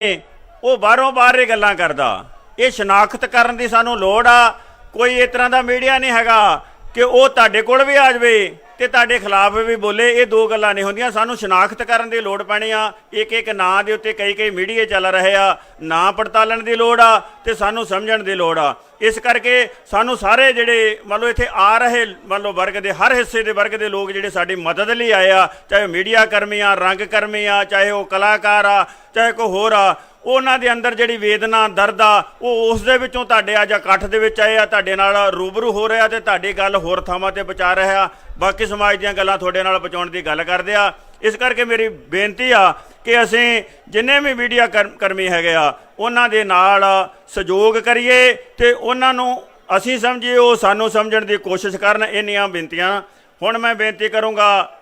ਉਹ ਬਾਹਰੋਂ ਬਾਹਰ ਇਹ ਗੱਲਾਂ ਕਰਦਾ। ਇਹ ਸ਼ਨਾਖਤ ਕਰਨ ਦੀ ਸਾਨੂੰ ਲੋੜ ਆ, ਕੋਈ ਇਸ ਤਰ੍ਹਾਂ ਦਾ ਮੀਡੀਆ ਨਹੀਂ ਹੈਗਾ। ਕਿ ਉਹ ਤੁਹਾਡੇ ਕੋਲ ਵੀ ਆ ਜਾਵੇ ਤੇ ਤੁਹਾਡੇ ਖਿਲਾਫ ਵੀ ਬੋਲੇ। ਇਹ ਦੋ ਗੱਲਾਂ ਨਹੀਂ ਹੁੰਦੀਆਂ। ਸਾਨੂੰ ਸ਼ਨਾਖਤ ਕਰਨ ਦੀ ਲੋੜ ਪੈਣੀ ਆ। ਇੱਕ ਇੱਕ ਨਾਂ ਦੇ ਉੱਤੇ ਕਈ ਕਈ ਮੀਡੀਏ ਚੱਲ ਰਹੇ ਆ। ਨਾਂ ਪੜਤਾਲਣ ਦੀ ਲੋੜ ਆ ਤੇ ਸਾਨੂੰ ਸਮਝਣ ਦੀ ਲੋੜ ਆ। ਇਸ ਕਰਕੇ ਸਾਨੂੰ ਸਾਰੇ ਜਿਹੜੇ ਮੰਨ ਲਓ ਇੱਥੇ ਆ ਰਹੇ ਮੰਨ ਲਓ ਵਰਗ ਦੇ ਹਰ ਹਿੱਸੇ ਦੇ ਵਰਗ ਦੇ ਲੋਕ ਜਿਹੜੇ ਸਾਡੀ ਮਦਦ ਲਈ ਆਏ ਆ, ਚਾਹੇ ਉਹ ਮੀਡੀਆ ਕਰਮੀ ਆ ਰੰਗ ਕਰਮੀ ਆ, ਚਾਹੇ ਉਹ ਕਲਾਕਾਰ ਆ, ਚਾਹੇ ਕੋਈ ਹੋਰ ਆ ਉਹਨਾਂ ਦੇ ਅੰਦਰ ਜਿਹੜੀ ਵੇਦਨਾ, ਦਰਦ ਆ, ਉਹ ਉਸ ਦੇ ਵਿੱਚੋਂ ਤੁਹਾਡੇ ਅੱਜ ਇਕੱਠ ਦੇ ਵਿੱਚ ਆਏ ਆ, ਤੁਹਾਡੇ ਨਾਲ ਰੂਬਰੂ ਹੋ ਰਿਹਾ ਤੇ ਤੁਹਾਡੀ ਗੱਲ ਹੋਰ ਥਾਵਾਂ ਤੇ ਪਹੁੰਚਾ ਰਿਹਾ ਬਾਕੀ ਸਮਾਜ ਦੀਆਂ ਗੱਲਾਂ ਤੁਹਾਡੇ ਨਾਲ ਪਹੁੰਚਾਉਣ ਦੀ ਗੱਲ ਕਰਦੇ ਆ। ਇਸ ਕਰਕੇ ਮੇਰੀ ਬੇਨਤੀ ਆ ਕਿ ਅਸੀਂ ਜਿੰਨੇ ਵੀ ਮੀਡੀਆ ਕਰਮ- ਕਰਮੀ ਹੈਗੇ ਆ, ਉਹਨਾਂ ਦੇ ਨਾਲ ਸਹਿਯੋਗ ਕਰੀਏ ਤੇ ਉਹਨਾਂ ਨੂੰ ਅਸੀਂ ਸਮਝੀਏ, ਉਹ ਸਾਨੂੰ ਸਮਝਣ ਦੀ ਕੋਸ਼ਿਸ਼ ਕਰਨ, ਇੰਨੀਆਂ ਬੇਨਤੀਆਂ। ਹੁਣ ਮੈਂ ਬੇਨਤੀ ਕਰੂੰਗਾ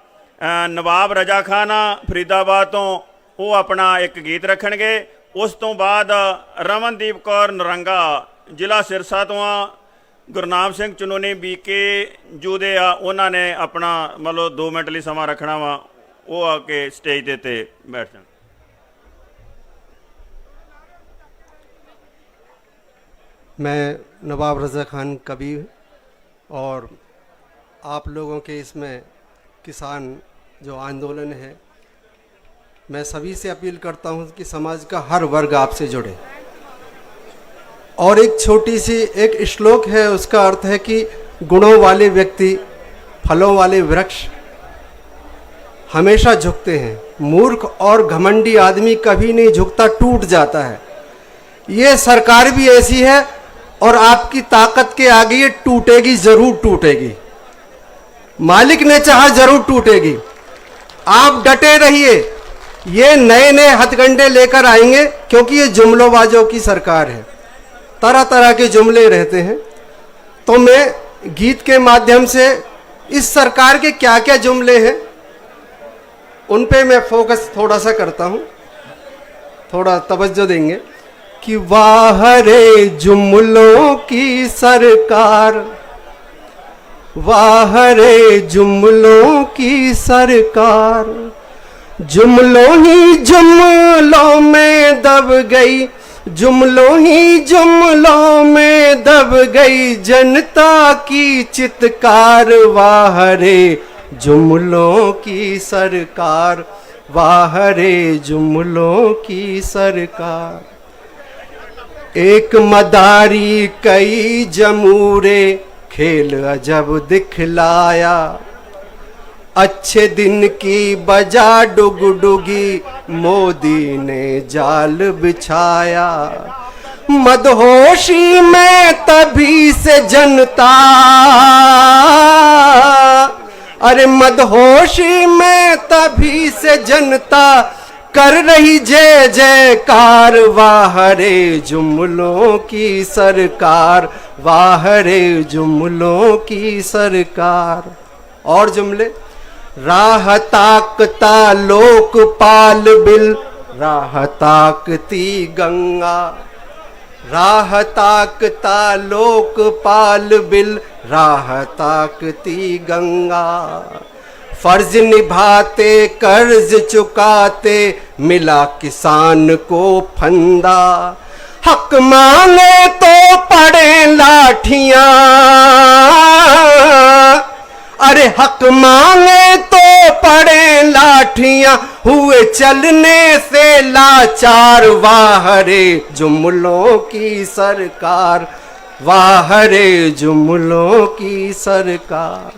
ਨਵਾਬ ਰਜਾ ਖਾਨ ਆ, ਫਰੀਦਾਬਾਦ ਤੋਂ, ਉਹ ਆਪਣਾ ਇੱਕ ਗੀਤ ਰੱਖਣਗੇ। ਉਸ ਤੋਂ ਬਾਅਦ ਰਮਨਦੀਪ ਕੌਰ ਨਰੰਗਾ ਜ਼ਿਲ੍ਹਾ ਸਿਰਸਾ ਤੋਂ ਆ ਗੁਰਨਾਮ ਸਿੰਘ ਚੁਨੋਨੀ ਬੀਕੇ ਜੋ ਦੇ ਆ ਉਹਨਾਂ ਨੇ ਆਪਣਾ ਮੰਨ ਲਓ 2 ਮਿੰਟ ਲਈ ਸਮਾਂ ਰੱਖਣਾ ਵਾ ਉਹ ਆ ਕੇ ਸਟੇਜ ਦੇ ਉੱਤੇ ਬੈਠ ਜਾਣ मैं नवाब रज़ा खान कबीर और आप लोगों के इसमें किसान जो आंदोलन है मैं सभी से अपील करता हूँ कि समाज का हर वर्ग आपसे जुड़े। और एक छोटी सी, एक श्लोक है, उसका अर्थ है कि गुणों वाले व्यक्ति, फलों वाले वृक्ष हमेशा झुकते हैं। मूर्ख और घमंडी आदमी कभी नहीं झुकता, टूट जाता है। ये सरकार भी ऐसी है और आपकी ताकत के आगे ये टूटेगी, ज़रूर टूटेगी। मालिक ने चाहा ज़रूर टूटेगी। आप डटे रहिए। ये नए नए हथकंडे लेकर आएँगे, क्योंकि ये जुमलोबाजों की सरकार है। तरह तरह के जुमले रहते हैं। तो मैं गीत के माध्यम से इस सरकार के क्या क्या जुमले हैं, उन पे मैं फोकस थोड़ा सा करता हूँ। थोड़ा तवज्जो देंगे कि वाह रे जुमलों की सरकार, वाह रे जुमलों की सरकार। जुमलों ही जुमलों में दब गई जुमलों ही जुमलों में दब गई जनता की चित्कार वाह रे जुमलों की सरकार वाह रे जुमलों की सरकार एक मदारी कई जमूरे खेल अजब दिखलाया अच्छे दिन की बजा डुगडुगी। मोदी ने जाल बिछाया। मदहोशी में तभी से जनता। अरे मदहोशी में तभी से जनता। कर रही जय जयकार। वाह रे जुमलों की सरकार। वाह रे जुमलों की सरकार। और जुमले राह ताकता लोकपाल बिल राह ताकती गंगा राह ताकता लोकपाल बिल राह ताकती गंगा फर्ज निभाते कर्ज चुकाते मिला किसान को फंदा हक मांगे तो पड़े लाठियां अरे हक मांगे तो पड़े लाठियाँ, हुए चलने से लाचार वाह रे जुमलों की सरकार वाह रे जुमलों की सरकार।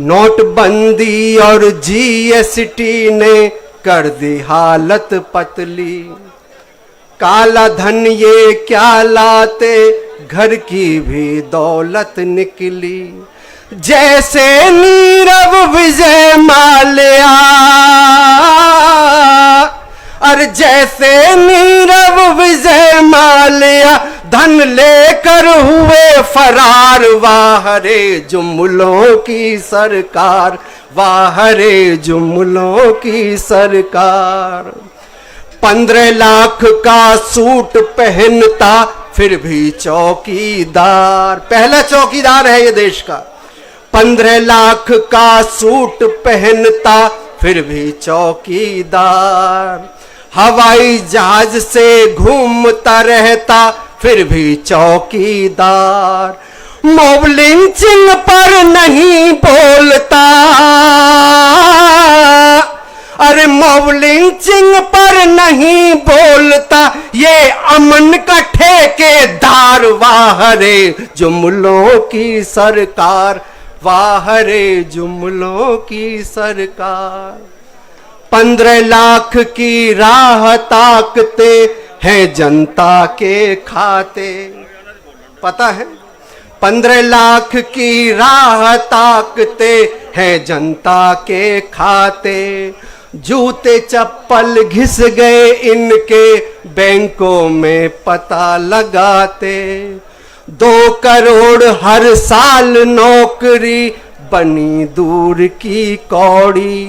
नोटबंदी और जीएसटी ने कर दी हालत पतली। काला धन ये क्या लाते, घर की भी दौलत निकली। जैसे नीरव विजय माल्या। और जैसे नीरव विजय माल्या, धन लेकर हुए फरार। वाहरे जुमलों की सरकार, वाहरे जुमलों की सरकार। पंद्रह लाख का सूट पहनता, फिर भी चौकीदार। पहला चौकीदार है ये देश का। पंद्रह लाख का सूट पहनता, फिर भी चौकीदार। हवाई जहाज़ से घूमता रहता, फिर भी चौकीदार। मोबलिंग चिन्ह पर नहीं बोलता। अरे मोबलिंग चिन्ह पर नहीं बोलता, ये अमन का ठेकेदार वाह रे जुमलों की सरकार। वाह रे जुमलों की सरकार। पंद्रह लाख की राह ताकते हैं जनता के खाते। पता है? पंद्रह लाख की राह ताकते हैं जनता के खाते। जूते चप्पल घिस गए इनके, बैंकों में पता लगाते। दो करोड़ हर साल नौकरी, बनी दूर की कौड़ी।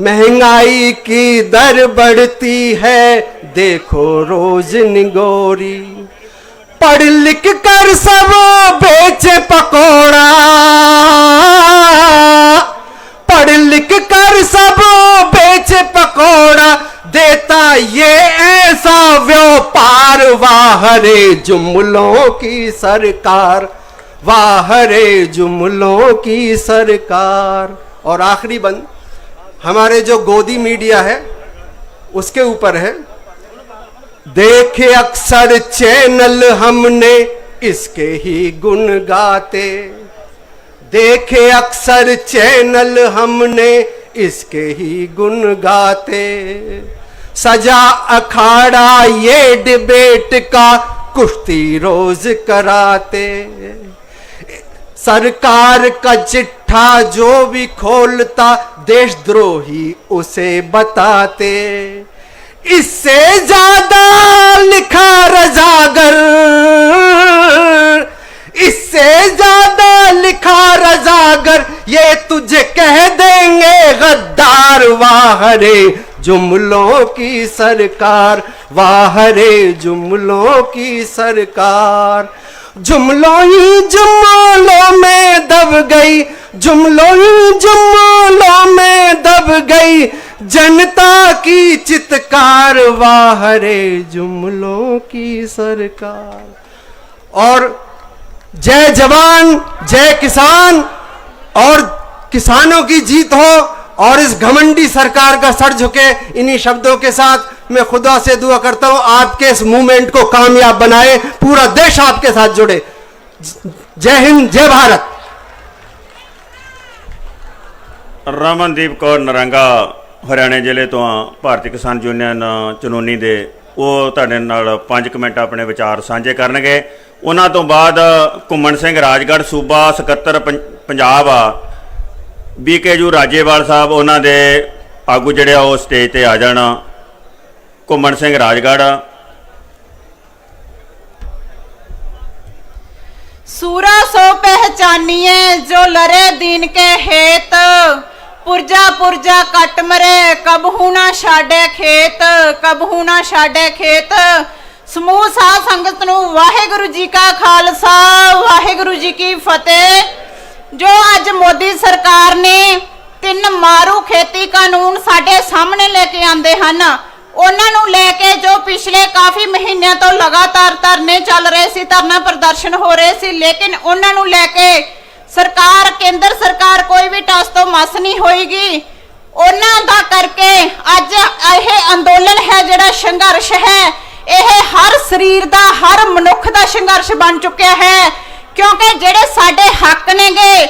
महँगाई की दर बढ़ती है, देखो रोज निगोरी। पढ़ लिख कर सब बेचे पकोड़ा। पढ़ लिख कर सब बेचे पकोड़ा, देता ये ऐसा व्यापार। वाह रे जुमलों की सरकार वाह रे जुमलों की सरकार। और आखिरी बंद, हमारे जो गोदी मीडिया है, उसके ऊपर है, देखे अक्सर चैनल हमने, इसके ही गुण गाते। देखे अक्सर चैनल हमने, इसके ही गुण गाते। सजा अखाड़ा ये डिबेट का कुश्ती रोज कराते। सरकार का चिट्ठा जो भी खोलता देशद्रोही उसे बताते। इससे ज़्यादा लिखा रजागर, इससे ज़्यादा लिखा रजागर, ये तुझे कह देंगे गद्दार वाह रे जुमलों की सरकार वाह रे जुमलों की सरकार। जुमलों ही जुमलों में दब गई, जुमलों ही जुमलों में दब गई, जनता की चित्कार वाह रे जुमलों की सरकार। और जय जवान, जय किसान, और किसानों की जीत हो और इस घमंडी सरकार का सर झुके इन्हीं शब्दों के साथ मैं खुदा से दुआ करता हूं आपके इस मूवमेंट को कामयाब बनाए पूरा देश आपके साथ जुड़े जय हिंद जय भारत ਰਮਨਦੀਪ ਕੌਰ ਨਰੰਗਾ ਹਰਿਆਣੇ ਜ਼ਿਲ੍ਹੇ ਤੋਂ ਆ ਭਾਰਤੀ ਕਿਸਾਨ ਯੂਨੀਅਨ ਚਨੋਨੀ ਦੇ ਉਹ ਤੁਹਾਡੇ ਨਾਲ 5 ਮਿੰਟ ਆਪਣੇ ਵਿਚਾਰ ਸਾਂਝੇ ਕਰਨਗੇ ਉਹਨਾਂ ਤੋਂ ਬਾਅਦ ਘੁੰਮਣ ਸਿੰਘ ਰਾਜਗੜ੍ਹ ਸੂਬਾ ਸਕੱਤਰ ਪੰ- ਪੰਜਾਬ ਆ ਬੀਕੇਯੂ ਰਾਜੇਵਾਲ ਸਾਹਿਬ, ਉਹਨਾਂ ਦੇ ਆਗੂ ਜਿਹੜੇ ਉਹ ਸਟੇਜ ਤੇ ਆ ਜਾਣਾ। ਘੁੰਮਣ ਸਿੰਘ ਰਾਜਗੜ੍ਹ। ਸੂਰਾ ਸੋ ਪਹਿਚਾਨੀਏ, ਜੋ ਲਰੇ ਦੀਨ ਕੇ ਹੇਤ। ਪੁਰਜਾ ਪੁਰਜਾ ਕਟ ਮਰੇ ਕਬਹੂ ਨਾ ਛਾੜੇ ਖੇਤ ਕਬਹੂ ਨਾ ਛਾੜੇ ਖੇਤ। ਸਮੂਹ ਸਾਧ ਸੰਗਤ ਨੂੰ ਵਾਹਿਗੁਰੂ ਜੀ ਕਾ ਖਾਲਸਾ, ਵਾਹਿਗੁਰੂ ਜੀ ਕੀ ਫਤਿਹ। ਜੋ ਅੱਜ ਮੋਦੀ ਸਰਕਾਰ ਨੇ ਤਿੰਨ ਮਾਰੂ ਖੇਤੀ ਕਾਨੂੰਨ ਸਾਡੇ ਸਾਹਮਣੇ ਲੈ ਕੇ ਆਂਦੇ ਹਨ, ਉਹਨਾਂ ਨੂੰ ਲੈ ਕੇ ਜੋ ਪਿਛਲੇ ਕਾਫੀ ਮਹੀਨਿਆਂ ਤੋਂ ਲਗਾਤਾਰ ਧਰਨੇ ਚੱਲ ਰਹੇ ਸੀ, ਧਰਨਾ ਪ੍ਰਦਰਸ਼ਨ ਹੋ ਰਹੇ ਸੀ, ਲੇਕਿਨ ਉਹਨਾਂ ਨੂੰ ਲੈ ਕੇ ਸਰਕਾਰ, ਕੇਂਦਰ ਸਰਕਾਰ ਕੋਈ ਵੀ ਟਸ ਤੋਂ ਮਸ ਨਹੀਂ ਹੋਏਗੀ। ਉਹਨਾਂ ਦਾ ਕਰਕੇ ਅੱਜ ਇਹ ਅੰਦੋਲਨ ਹੈ ਜਿਹੜਾ ਸੰਘਰਸ਼ ਹੈ, ਇਹ ਹਰ ਸਰੀਰ ਦਾ, ਹਰ ਮਨੁੱਖ ਦਾ ਸੰਘਰਸ਼ ਬਣ ਚੁੱਕਿਆ ਹੈ। ਕਿਉਂਕਿ ਜਿਹੜੇ ਸਾਡੇ ਹੱਕ ਨੇਗੇ,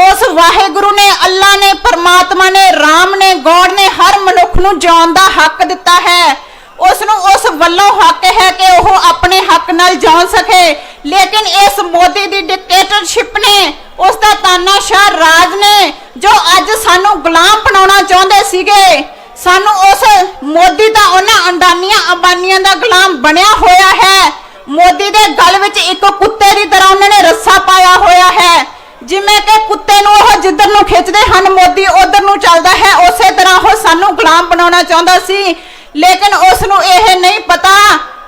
ਉਸ ਵਾਹਿਗੁਰੂ ਨੇ ਅੱਲਾ ਨੇ, ਪਰਮਾਤਮਾ ਨੇ, ਰਾਮ ਨੇ, ਗੋਡ ਨੇ ਹਰ ਮਨੁੱਖ ਨੂੰ ਜਿਉਣ ਦਾ ਹੱਕ ਦਿੱਤਾ ਹੈ। ਉਸ ਨੂੰ ਉਸ ਵੱਲੋਂ ਹੱਕ ਹੈ ਕਿ ਉਹ ਆਪਣੇ ਹੱਕ ਨਾਲ ਜਿਉ ਸਕੇ। ਲੇਕਿਨ ਇਸ ਮੋਦੀ ਦੀ ਡਿਕਟੇਟਰਸ਼ਿਪ ਨੇ, ਉਸ ਦਾ ਤਾਨਾਸ਼ਾਹ ਰਾਜ ਨੇ, ਜੋ ਅੱਜ ਸਾਨੂੰ ਗੁਲਾਮ ਬਣਾਉਣਾ ਚਾਹੁੰਦੇ ਸੀਗੇ, ਸਾਨੂੰ ਉਸ ਮੋਦੀ ਦਾ ਉਹਨਾਂ ਅੰਡਾਨੀਆਂ ਅੰਬਾਨੀਆਂ ਦਾ ਗੁਲਾਮ ਬਣਿਆ ਹੋਇਆ ਹੈ। ਮੋਦੀ ਦੇ ਗਲ ਵਿੱਚ ਇੱਕ ਕੁੱਤੇ ਦੀ ਤਰ੍ਹਾਂ ਉਹਨਾਂ ਨੇ ਰੱਸਾ ਪਾਇਆ ਹੋਇਆ ਹੈ। ਜਿਵੇਂ ਕਿ ਕੁੱਤੇ ਨੂੰ ਉਹ ਜਿੱਧਰ ਨੂੰ ਖਿੱਚਦੇ ਹਨ, ਮੋਦੀ ਉਧਰ ਨੂੰ ਚੱਲਦਾ ਹੈ। ਉਸੇ ਤਰ੍ਹਾਂ ਉਹ ਸਾਨੂੰ ਗੁਲਾਮ ਬਣਾਉਣਾ ਚਾਹੁੰਦਾ ਸੀ। ਲੇਕਿਨ ਉਸ ਨੂੰ ਇਹ ਨਹੀਂ ਪਤਾ